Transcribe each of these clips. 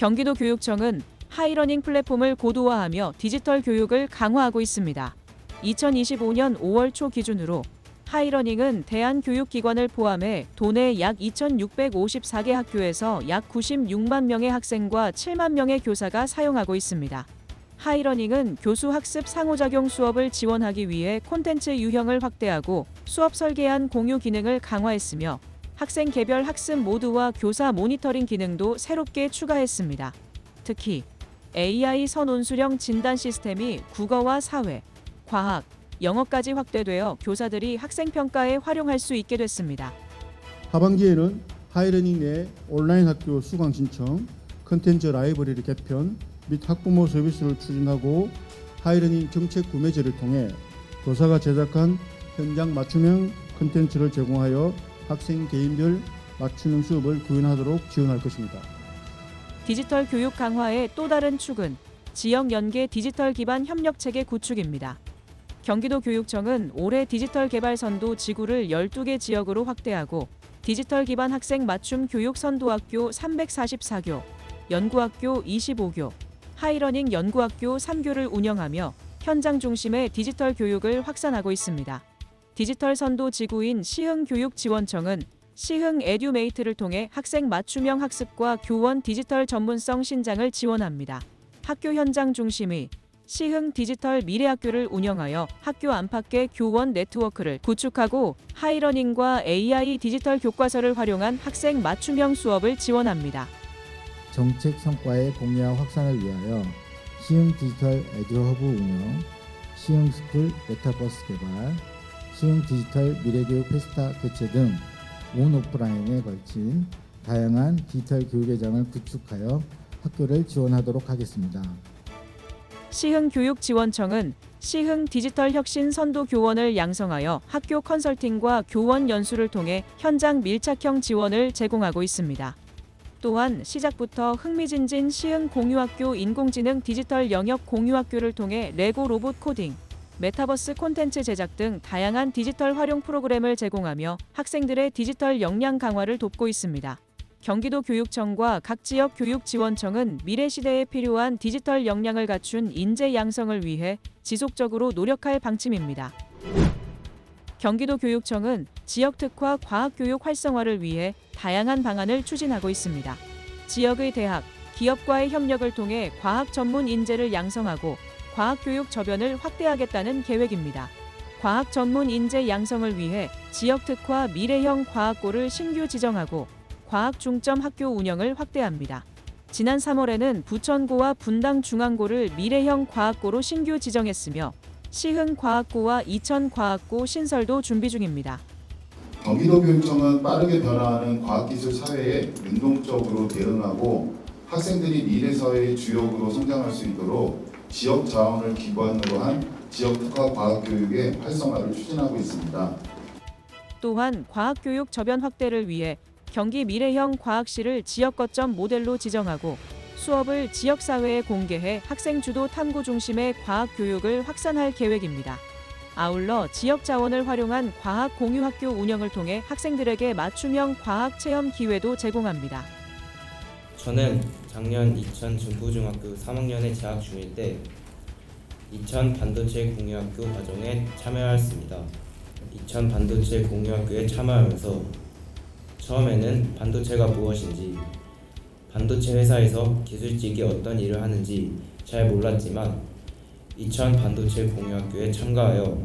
경기도 교육청은 하이러닝 플랫폼을 고도화하며 디지털 교육을 강화하고 있습니다. 2025년 5월 초 기준으로 하이러닝은 대한교육기관을 포함해 도내 약 2,654개 학교에서 약 96만 명의 학생과 7만 명의 교사가 사용하고 있습니다. 하이러닝은 교수 학습 상호작용 수업을 지원하기 위해 콘텐츠 유형을 확대하고 수업 설계안 공유 기능을 강화했으며 학생 개별 학습 모드와 교사 모니터링 기능도 새롭게 추가했습니다. 특히 AI 선온수령 진단 시스템이 국어와 사회, 과학, 영어까지 확대되어 교사들이 학생 평가에 활용할 수 있게 됐습니다. 하반기에는 하이러닝 내 온라인 학교 수강 신청, 컨텐츠 라이브러리 개편 및 학부모 서비스를 추진하고 하이러닝 정책 구매제를 통해 교사가 제작한 현장 맞춤형 컨텐츠를 제공하여 학생 개인별 맞춤형 수업을 구현하도록 지원할 것입니다. 디지털 교육 강화의 또 다른 축은 지역 연계 디지털 기반 협력 체계 구축입니다. 경기도 교육청은 올해 디지털 개발 선도 지구를 12개 지역으로 확대하고 디지털 기반 학생 맞춤 교육 선도학교 344교, 연구학교 25교, 하이러닝 연구학교 3교를 운영하며 현장 중심의 디지털 교육을 확산하고 있습니다. 디지털 선도 지구인 시흥교육지원청은 시흥 에듀메이트를 통해 학생 맞춤형 학습과 교원 디지털 전문성 신장을 지원합니다. 학교 현장 중심의 시흥 디지털 미래학교를 운영하여 학교 안팎의 교원 네트워크를 구축하고 하이러닝과 AI 디지털 교과서를 활용한 학생 맞춤형 수업을 지원합니다. 정책 성과의 공유와 확산을 위하여 시흥 디지털 에듀허브 운영, 시흥 스쿨 메타버스 개발, 시흥 디지털 미래교육 페스타 개최 등 온 오프라인에 걸친 다양한 디지털 교육회장을 구축하여 학교를 지원하도록 하겠습니다. 시흥교육지원청은 시흥 디지털 혁신 선도 교원을 양성하여 학교 컨설팅과 교원 연수를 통해 현장 밀착형 지원을 제공하고 있습니다. 또한 시작부터 흥미진진 시흥 공유학교 인공지능 디지털 영역 공유학교를 통해 레고 로봇 코딩, 메타버스 콘텐츠 제작 등 다양한 디지털 활용 프로그램을 제공하며 학생들의 디지털 역량 강화를 돕고 있습니다. 경기도 교육청과 각 지역 교육지원청은 미래 시대에 필요한 디지털 역량을 갖춘 인재 양성을 위해 지속적으로 노력할 방침입니다. 경기도 교육청은 지역 특화 과학 교육 활성화를 위해 다양한 방안을 추진하고 있습니다. 지역의 대학, 기업과의 협력을 통해 과학 전문 인재를 양성하고 과학교육 저변을 확대하겠다는 계획입니다. 과학 전문 인재 양성을 위해 지역 특화 미래형 과학고를 신규 지정하고 과학 중점 학교 운영을 확대합니다. 지난 3월에는 부천고와 분당 중앙고를 미래형 과학고로 신규 지정했으며 시흥 과학고와 이천 과학고 신설도 준비 중입니다. 경기도 교육청은 빠르게 변화하는 과학기술 사회에 능동적으로 대응하고 학생들이 미래 사회의 주역으로 성장할 수 있도록 지역 자원을 기반으로 한 지역 특화 과학 교육의 활성화를 추진하고 있습니다. 또한 과학교육 저변 확대를 위해 경기 미래형 과학실을 지역 거점 모델로 지정하고 수업을 지역 사회에 공개해 학생 주도 탐구 중심의 과학 교육을 확산할 계획입니다. 아울러 지역 자원을 활용한 과학 공유 학교 운영을 통해 학생들에게 맞춤형 과학 체험 기회도 제공합니다. 저는 작년 이천 중부중학교 3학년에 재학 중일 때 이천 반도체 공유학교 과정에 참여하였습니다. 이천 반도체 공유학교에 참여하면서 처음에는 반도체가 무엇인지 반도체 회사에서 기술직이 어떤 일을 하는지 잘 몰랐지만 이천 반도체 공유학교에 참가하여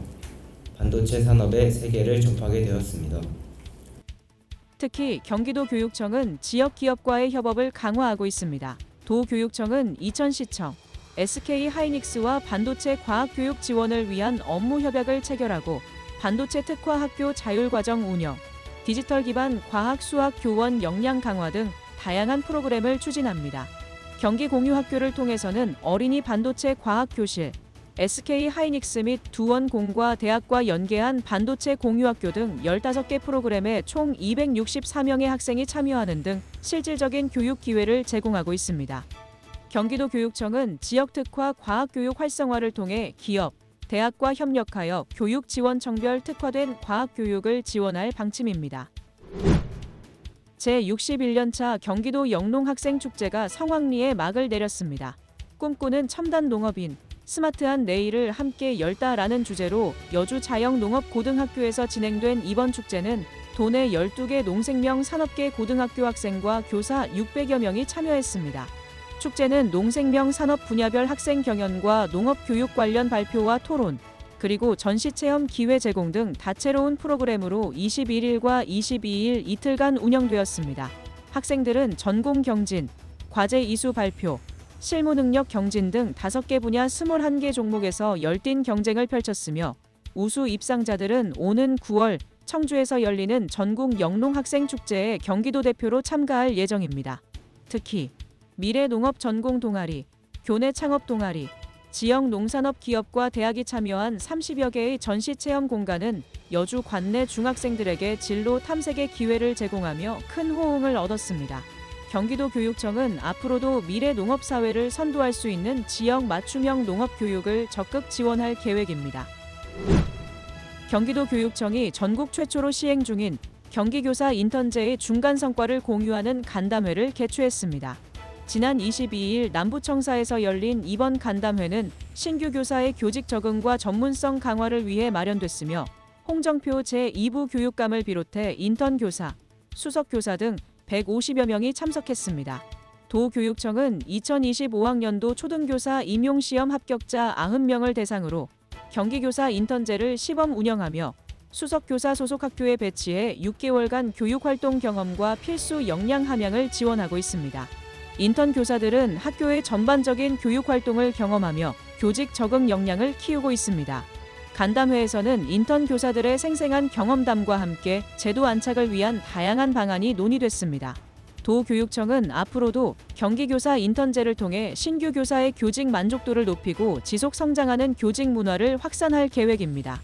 반도체 산업의 세계를 접하게 되었습니다. 특히 경기도 교육청은 지역 기업과의 협업을 강화하고 있습니다. 도교육청은 이천시청, SK 하이닉스와 반도체 과학 교육 지원을 위한 업무 협약을 체결하고 반도체 특화 학교 자율과정 운영, 디지털 기반 과학 수학 교원 역량 강화 등 다양한 프로그램을 추진합니다. 경기 공유 학교를 통해서는 어린이 반도체 과학 교실, SK 하이닉스 및 두원공과 대학과 연계한 반도체 공유학교 등 15개 프로그램에 총 264명의 학생이 참여하는 등 실질적인 교육 기회를 제공하고 있습니다. 경기도 교육청은 지역 특화 과학 교육 활성화를 통해 기업, 대학과 협력하여 교육 지원 청별 특화된 과학 교육을 지원할 방침입니다. 제61년차 경기도 영농학생축제가 성황리에 막을 내렸습니다. 꿈꾸는 첨단 농업인 스마트한 내일을 함께 열다라는 주제로 여주 자영농업고등학교에서 진행된 이번 축제는 도내 12개 농생명 산업계 고등학교 학생과 교사 600여 명이 참여했습니다. 축제는 농생명 산업 분야별 학생 경연과 농업 교육 관련 발표와 토론, 그리고 전시 체험 기회 제공 등 다채로운 프로그램으로 21일과 22일 이틀간 운영되었습니다. 학생들은 전공 경진, 과제 이수 발표, 실무 능력 경진 등 5개 분야 21개 종목에서 열띤 경쟁을 펼쳤으며 우수 입상자들은 오는 9월 청주에서 열리는 전국 영농학생 축제에 경기도 대표로 참가할 예정입니다. 특히 미래 농업 전공 동아리, 교내 창업 동아리, 지역 농산업 기업과 대학이 참여한 30여 개의 전시 체험 공간은 여주 관내 중학생들에게 진로 탐색의 기회를 제공하며 큰 호응을 얻었습니다. 경기도 교육청은 앞으로도 미래 농업 사회를 선도할 수 있는 지역 맞춤형 농업 교육을 적극 지원할 계획입니다. 경기도 교육청이 전국 최초로 시행 중인 경기교사 인턴제의 중간 성과를 공유하는 간담회를 개최했습니다. 지난 22일 남부청사에서 열린 이번 간담회는 신규 교사의 교직 적응과 전문성 강화를 위해 마련됐으며 홍정표 제2부 교육감을 비롯해 인턴 교사, 수석 교사 등 150여 명이 참석했습니다. 도교육청은 2025학년도 초등교사 임용시험 합격자 90명을 대상으로 경기교사 인턴제를 시범 운영하며 수석교사 소속 학교에 배치해 6개월간 교육활동 경험과 필수 역량 함양을 지원하고 있습니다. 인턴 교사들은 학교의 전반적인 교육 활동을 경험하며 교직 적응 역량을 키우고 있습니다. 간담회에서는 인턴 교사들의 생생한 경험담과 함께 제도 안착을 위한 다양한 방안이 논의됐습니다. 도교육청은 앞으로도 경기교사 인턴제를 통해 신규 교사의 교직 만족도를 높이고 지속 성장하는 교직 문화를 확산할 계획입니다.